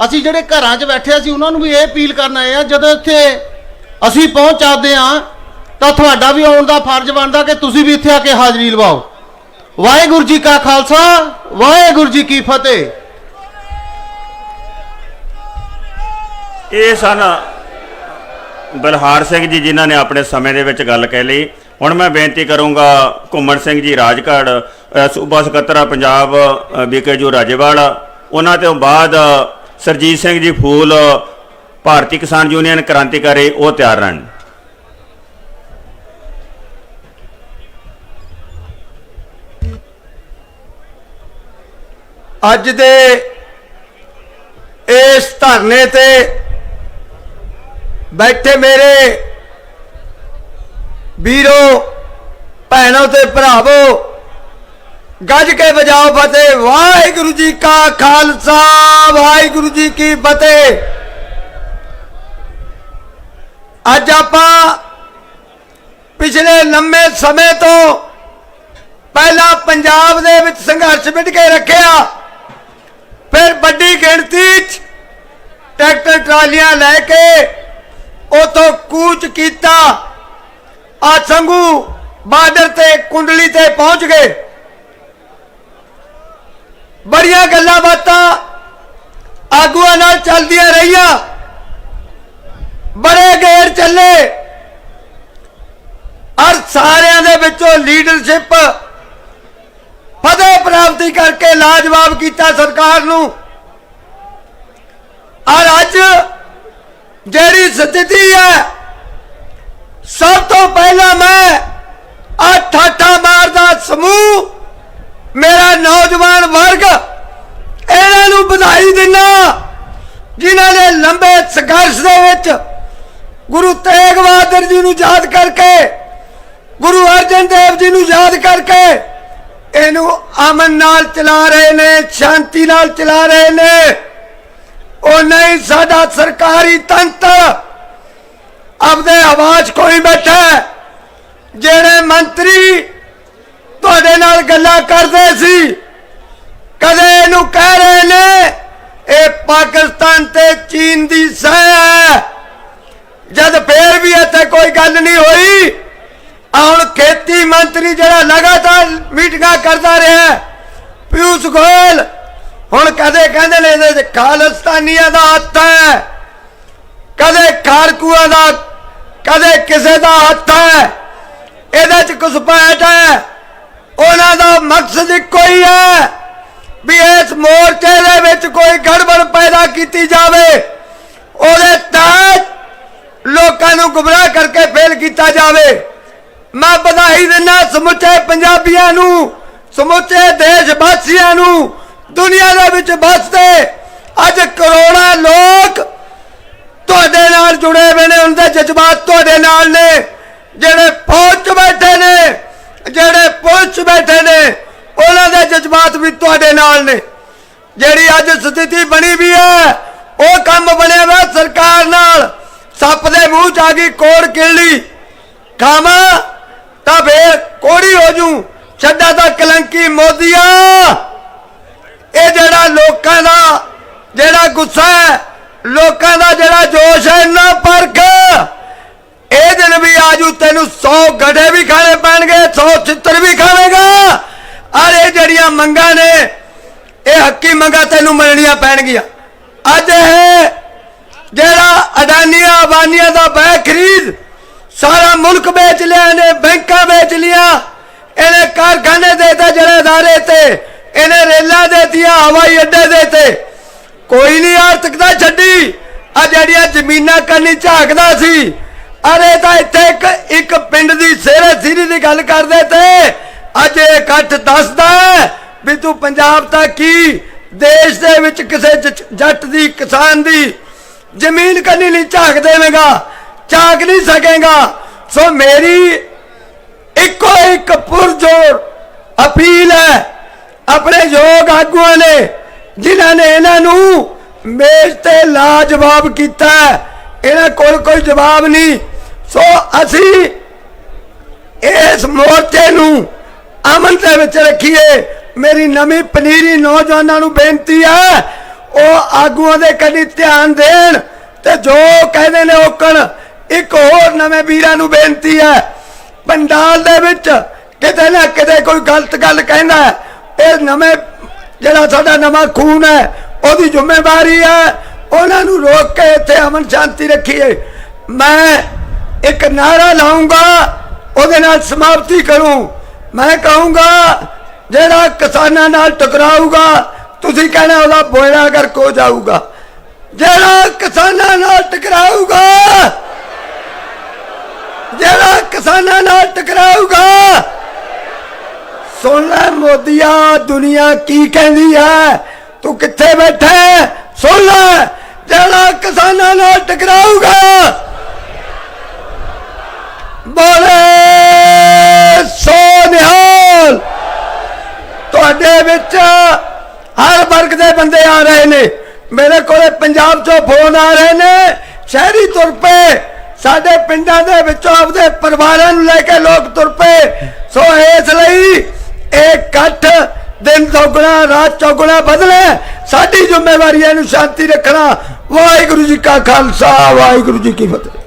ਅਸੀਂ ਜਿਹੜੇ ਘਰਾਂ 'ਚ ਬੈਠੇ ਅਸੀਂ ਉਹਨਾਂ ਨੂੰ ਵੀ ਇਹ ਅਪੀਲ ਕਰਨ ਆਏ ਆ ਜਦੋਂ ਇੱਥੇ ਅਸੀਂ ਪਹੁੰਚ ਜਾਂਦੇ ਆ ਤਾਂ ਤੁਹਾਡਾ ਵੀ ਆਉਣ ਦਾ ਫਰਜ਼ ਬਣਦਾ ਕਿ ਤੁਸੀਂ ਵੀ ਇੱਥੇ ਆ ਕੇ ਹਾਜ਼ਰੀ ਲਵਾਓ। ਵਾਹਿਗੁਰੂ ਜੀ ਕਾ ਖਾਲਸਾ, ਵਾਹਿਗੁਰੂ ਜੀ ਕੀ ਫਤਿਹ। ਇਹ ਸਨ ਬਲਹਾਰ ਸਿੰਘ ਜੀ ਜਿਨ੍ਹਾਂ ਨੇ ਆਪਣੇ ਸਮੇਂ ਦੇ ਵਿੱਚ ਗੱਲ ਕਹਿ ਲਈ। ਹੁਣ ਮੈਂ ਬੇਨਤੀ ਕਰੂੰਗਾ ਘੁੰਮਣ ਸਿੰਘ ਜੀ ਰਾਜਗੜ੍ਹ ਸੂਬਾ ਸਕੱਤਰ ਪੰਜਾਬ ਬੀਕੇਜੂ ਰਾਜੇਵਾਲ। ਉਹਨਾਂ ਤੋਂ ਬਾਅਦ ਸਰਜੀਤ ਸਿੰਘ ਜੀ ਫੂਲ, ਭਾਰਤੀ ਕਿਸਾਨ ਯੂਨੀਅਨ ਕ੍ਰਾਂਤੀਕਾਰੀ ਉਹ ਤਿਆਰ ਰਹਿਣ। ਅੱਜ ਦੇ ਇਸ ਧਰਨੇ ਤੇ ਬੈਠੇ ਮੇਰੇ। ਵੀਰੋ, ਭੈਣੋ ਤੇ ਭਰਾਵੋ, ਗੱਜ ਕੇ ਵਜਾਓ ਫਤਿਹ। ਵਾਹਿਗੁਰੂ ਜੀ ਕਾ ਖਾਲਸਾ, ਵਾਹਿਗੁਰੂ ਜੀ ਕੀ ਫਤਿਹ। ਅੱਜ ਆਪਾਂ ਪਿਛਲੇ ਲੰਮੇ ਸਮੇਂ ਤੋਂ ਪਹਿਲਾਂ ਪੰਜਾਬ ਦੇ ਵਿੱਚ ਸੰਘਰਸ਼ ਵਿੱਢ ਕੇ ਰੱਖਿਆ। ਫਿਰ ਵੱਡੀ ਗਿਣਤੀ 'ਚ ਟਰੈਕਟਰ, ਟਰਾਲੀਆਂ ਲੈ ਕੇ ਉਥੋਂ ਕੂਚ ਕੀਤਾ। ਆ ਸੰਗੂ ਬਾਰਡਰ ਤੇ ਕੁੰਡਲੀ ਤੇ ਪਹੁੰਚ ਗਏ। ਬੜੀਆਂ ਗੱਲਾਂ ਬਾਤਾਂ ਆਗੂਆਂ ਨਾਲ ਚੱਲਦੀਆਂ ਰਹੀਆਂ। ਬੜੇ ਗੇਰ ਚੱਲੇ। ਔਰ ਸਾਰਿਆਂ ਦੇ ਵਿੱਚੋਂ ਲੀਡਰਸ਼ਿਪ ਫਤਿਹ ਪ੍ਰਾਪਤੀ ਕਰਕੇ ਲਾਜਵਾਬ ਕੀਤਾ ਸਰਕਾਰ ਨੂੰ। ਔਰ ਅੱਜ ਜਿਹੜੀ ਸਥਿਤੀ ਹੈ, ਸਭ ਤੋਂ ਪਹਿਲਾਂ ਮੈਂ ਆ ਠਾਠਾ ਮਾਰਦਾ ਸਮੂਹ, ਮੇਰਾ ਨੌਜਵਾਨ ਵਰਗ, ਇਹਨਾਂ ਨੂੰ ਵਧਾਈ ਦਿੰਨਾ ਜਿਨ੍ਹਾਂ ਨੇ ਲੰਬੇ ਸੰਘਰਸ਼ ਦੇ ਵਿੱਚ ਗੁਰੂ ਤੇਗ ਬਹਾਦਰ ਜੀ ਨੂੰ ਯਾਦ ਕਰਕੇ, ਗੁਰੂ ਅਰਜਨ ਦੇਵ ਜੀ ਨੂੰ ਯਾਦ ਕਰਕੇ ਇਹਨੂੰ ਅਮਨ ਨਾਲ ਚਲਾ ਰਹੇ ਨੇ, ਸ਼ਾਂਤੀ ਨਾਲ ਚਲਾ ਰਹੇ ਨੇ। ਉਹ ਨਹੀਂ, ਸਾਡਾ ਸਰਕਾਰੀ ਤੰਤਰ ਆਪਦੇ ਆਵਾਜ਼ ਕੋਈ ਬੈਠਾ ਜਿਹੜੇ ਮੰਤਰੀ ਤੁਹਾਡੇ ਨਾਲ ਗੱਲਾਂ ਕਰਦੇ ਸੀ, ਕਦੇ ਇਹਨੂੰ ਕਹਿ ਰਹੇ ਨੇ, ਇਹ ਪਾਕਿਸਤਾਨ ਤੇ ਚੀਨ ਦੀ ਸਹਿ ਹੈ। ਜਦ ਫੇਰ ਵੀ ਇੱਥੇ ਕੋਈ ਗੱਲ ਨਹੀਂ ਹੋਈ ਹੁਣ ਖੇਤੀ ਮੰਤਰੀ ਜਿਹੜਾ ਲਗਾਤਾਰ ਮੀਟਿੰਗਾਂ ਕਰਦਾ ਰਿਹਾ, ਪਿਊਸ਼ ਗੋਇਲ ਹੁਣ ਕਦੇ ਕਹਿੰਦੇ ਨੇ ਇਹਦੇ 'ਚ ਖਾਲਿਸਤਾਨੀਆਂ ਦਾ ਹੱਥ ਹੈ। ਕਦੇ ਖਾੜਕੂਆਂ ਦਾ, ਕਦੇ ਕਿਸੇ ਦਾ ਹੱਥ ਹੈ। ਇਹਦੇ ਚ ਘੁਸਪੈਠ ਹੈ। ਉਹਨਾਂ ਦਾ ਮਕਸਦ ਇੱਕੋ ਹੈ ਵੀ ਇਸ ਮੋਰਚੇ ਦੇ ਵਿੱਚ ਕੋਈ ਗੜਬੜ ਪੈਦਾ ਕੀਤੀ ਜਾਵੇ। ਉਹਦੇ ਤਹਿਤ ਲੋਕਾਂ ਨੂੰ ਗੁੰਮਰਾਹ ਕਰਕੇ ਫੇਲ ਕੀਤਾ ਜਾਵੇ। ਮੈਂ ਵਧਾਈ ਦਿੰਦਾ ਸਮੁੱਚੇ ਪੰਜਾਬੀਆਂ ਨੂੰ, ਸਮੁੱਚੇ ਦੇਸ਼ ਵਾਸੀਆਂ ਨੂੰ ਦੁਨੀਆ ਦੇ ਵਿੱਚ ਵੱਸਦੇ। ਅੱਜ ਕਰੋੜਾਂ ਲੋਕ ਤੁਹਾਡੇ ਨਾਲ ਜੁੜੇ ਹੋਏ ਨੇ, ਉਹਨਾਂ ਦੇ ਜਜ਼ਬਾਤ ਤੁਹਾਡੇ ਨਾਲ ਨੇ। ਜਿਹੜੇ ਫੌਜ 'ਚ ਬੈਠੇ ਨੇ, ਜਿਹੜੇ ਪੁਲਿਸ 'ਚ ਬੈਠੇ ਨੇ, ਉਹਨਾਂ ਦੇ ਜਜ਼ਬਾਤ ਵੀ ਤੁਹਾਡੇ ਨਾਲ ਨੇ। ਜਿਹੜੀ ਅੱਜ ਸਥਿਤੀ ਬਣੀ ਵੀ ਹੈ, ਉਹ ਕੰਮ ਬਣਿਆ ਵਾ ਸਰਕਾਰ ਨਾਲ। ਸੱਪ ਦੇ ਮੂੰਹ 'ਚ ਆ ਗਈ, ਕੋੜ ਕਿੱਲੀ ਖਾਵਾਂ ਤਾਂ ਫੇਰ ਕੋੜੀ ਹੋ ਜੂ। ਛੱਡਾ ਤਾਂ ਕਲੰਕੀ ਮੋਦੀਆ ਇਹ ਜਿਹੜਾ ਲੋਕਾਂ ਦਾ ਜਿਹੜਾ ਗੁੱਸਾ ਹੈ, ਲੋਕਾਂ ਦਾ ਜਿਹੜਾ ਜੋਸ਼ ਹੈ ਨਾ ਪਰਖ। ਇਹ ਦਿਨ ਵੀ ਆਜੂ ਤੈਨੂੰ 100 ਗੜੇ ਵੀ ਖਾਣੇ ਪੈਣਗੇ 100 ਚਿੱਤਰ ਵੀ ਖਾਵੇਂਗਾ। ਔਰ ਇਹ ਜਿਹੜੀਆਂ ਮੰਗਾਂ ਨੇ, ਇਹ ਹੱਕੀ ਮੰਗਾਂ ਤੈਨੂੰ ਮੰਨਣੀਆਂ ਪੈਣਗੀਆਂ। ਅੱਜ ਇਹ ਜਿਹੜਾ ਅਡਾਨੀਆਂ ਅਬਾਨੀਆਂ ਦਾ ਬੈ ਖਰੀਦ, ਸਾਰਾ ਮੁਲਕ ਵੇਚ ਲਿਆ ਨੇ ਬੈਂਕਾਂ ਵੇਚ ਲਿਆ, ਇਹਨੇ ਕਾਰਖਾਨੇ ਤੇ ਜਿਹੜੇ ਅਦਾਰੇ ਤੇ ਇਹਨੇ ਰੇਲਾਂ ਦੇਤੀਆਂ, ਹਵਾਈ ਅੱਡੇ ਦੇ ਤੇ ਕੋਈ ਨਹੀਂ ਆਰਥਿਕਤਾ ਛੱਡੀ। ਆ ਜਿਹੜੀਆਂ ਜ਼ਮੀਨਾਂ ਕੰਨੀ ਝਾਕਦਾ ਸੀ, ਅਰੇ ਤਾਂ ਇੱਥੇ ਇੱਕ ਇੱਕ ਪਿੰਡ ਦੀ ਸੇਰੇ ਸਿਰੀ ਦੀ ਗੱਲ ਕਰਦੇ ਤੇ ਅੱਜ ਇਹ ਇਕੱਠ ਦੱਸਦਾ ਵੀ ਤੂੰ ਪੰਜਾਬ ਤਾਂ ਕੀ, ਦੇਸ਼ ਦੇ ਵਿੱਚ ਕਿਸੇ ਜੱਟ ਦੀ, ਕਿਸਾਨ ਦੀ ਜ਼ਮੀਨ ਕੰਨੀ ਨਹੀਂ ਝਾਕ ਦੇਵੇਂਗਾ, ਝਾਕ ਨਹੀਂ ਸਕੇਗਾ। ਸੋ ਮੇਰੀ ਇੱਕੋ ਇੱਕ ਪੁਰਜੋਰ ਅਪੀਲ ਹੈ ਆਪਣੇ ਯੋਗ ਆਗੂਆਂ ਨੇ, ਜਿਨ੍ਹਾਂ ਨੇ ਇਹਨਾਂ ਨੂੰ ਮੇਜ਼ ਤੇ ਲਾਜਵਾਬ ਕੀਤਾ ਇਹਨਾਂ ਕੋਲ ਕੋਈ ਜਵਾਬ ਨਹੀਂ। ਸੋ ਅਸੀਂ ਇਸ ਮੋਰਚੇ ਨੂੰ ਅਮਨ ਦੇ ਵਿੱਚ ਰੱਖੀਏ। ਮੇਰੀ ਨਵੀਂ ਪਨੀਰੀ ਨੌਜਵਾਨਾਂ ਨੂੰ ਬੇਨਤੀ ਹੈ, ਉਹ ਆਗੂਆਂ ਦੇ ਕਦੀ ਧਿਆਨ ਦੇਣ ਤੇ ਜੋ ਕਹਿੰਦੇ ਨੇ ਓਕਣ ਇੱਕ ਹੋਰ ਨਵੇਂ ਵੀਰਾਂ ਨੂੰ ਬੇਨਤੀ ਹੈ, ਪੰਡਾਲ ਦੇ ਵਿੱਚ ਕਿਤੇ ਨਾ ਕਿਤੇ ਕੋਈ ਗਲਤ ਗੱਲ ਕਹਿੰਦਾ ਇਹ ਨਵੇਂ, ਜਿਹੜਾ ਸਾਡਾ ਨਵਾਂ ਖੂਨ ਹੈ, ਉਹਦੀ ਜ਼ਿੰਮੇਵਾਰੀ ਹੈ, ਉਹਨਾਂ ਨੂੰ ਰੋਕ ਕੇ ਇੱਥੇ ਅਮਨ ਸ਼ਾਂਤੀ ਰੱਖੀਏ। ਮੈਂ ਇੱਕ ਨਾਰਾ ਲਾਉਂਗਾ ਉਹਦੇ ਨਾਲ ਸਮਾਪਤੀ ਕਰੂੰ। ਮੈਂ ਕਹੂੰਗਾ, ਜਿਹੜਾ ਕਿਸਾਨਾਂ ਨਾਲ ਟਕਰਾਊਗਾ, ਤੁਸੀਂ ਕਹਿਣਾ ਉਹਦਾ ਬੋਇੜਾ ਗਰਕ ਹੋ ਜਾਊਗਾ। ਜਿਹੜਾ ਕਿਸਾਨਾਂ ਨਾਲ ਟਕਰਾਊਗਾ, ਜਿਹੜਾ ਕਿਸਾਨਾਂ ਨਾਲ ਟਕਰਾਊਗਾ ਸੁਣ ਲੈ ਮੋਦੀਆ, ਦੁਨੀਆ ਕੀ ਕਹਿੰਦੀ ਹੈ ਤੂੰ ਕਿੱਥੇ ਬੈਠਾ ਸੁਣ ਲੈ, ਜਿਹੜਾ ਕਿਸਾਨਾਂ ਨਾਲ ਟਕਰਾਊਗਾ। ਬੋਲੇ ਸੋ ਨਿਹਾਲ ਤੁਹਾਡੇ ਵਿੱਚ ਹਰ ਵਰਗ ਦੇ ਬੰਦੇ ਆ ਰਹੇ ਨੇ। ਮੇਰੇ ਕੋਲੇ ਪੰਜਾਬ ਚੋਂ ਫੋਨ ਆ ਰਹੇ ਨੇ। ਸ਼ਹਿਰੀ ਤੁਰ ਪਏ। ਸਾਡੇ ਪਿੰਡਾਂ ਦੇ ਵਿੱਚੋਂ ਆਪਦੇ ਪਰਿਵਾਰਾਂ ਨੂੰ ਲੈ ਕੇ ਲੋਕ ਤੁਰ ਪਏ। ਸੋ ਇਸ ਲਈ ਇਹ ਇਕੱਠ ਦਿਨ ਚੌਗੁਣਾ, ਰਾਤ ਚੌਗੁਣਾ ਬਦਲੇ। ਸਾਡੀ ਜ਼ਿੰਮੇਵਾਰੀ ਹੈ ਇਹਨੂੰ ਸ਼ਾਂਤੀ ਰੱਖਣਾ। ਵਾਹਿਗੁਰੂ ਜੀ ਕਾ ਖਾਲਸਾ, ਵਾਹਿਗੁਰੂ ਜੀ ਕੀ ਫਤਿਹ।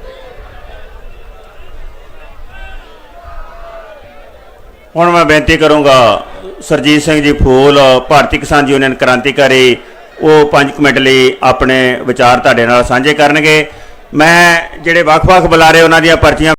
ਹੁਣ ਮੈਂ ਬੇਨਤੀ ਕਰੂੰਗਾ, ਸਰਜੀਤ ਸਿੰਘ ਜੀ ਫੂਲ, ਭਾਰਤੀ ਕਿਸਾਨ ਯੂਨੀਅਨ ਕ੍ਰਾਂਤੀਕਾਰੀ, ਉਹ 5 ਮਿੰਟ ਲਈ ਆਪਣੇ ਵਿਚਾਰ ਤੁਹਾਡੇ ਨਾਲ ਸਾਂਝੇ ਕਰਨਗੇ। ਮੈਂ ਜਿਹੜੇ ਵੱਖ-ਵੱਖ ਬੁਲਾਰੇ ਉਹਨਾਂ ਦੀਆਂ ਪਰਚੀਆਂ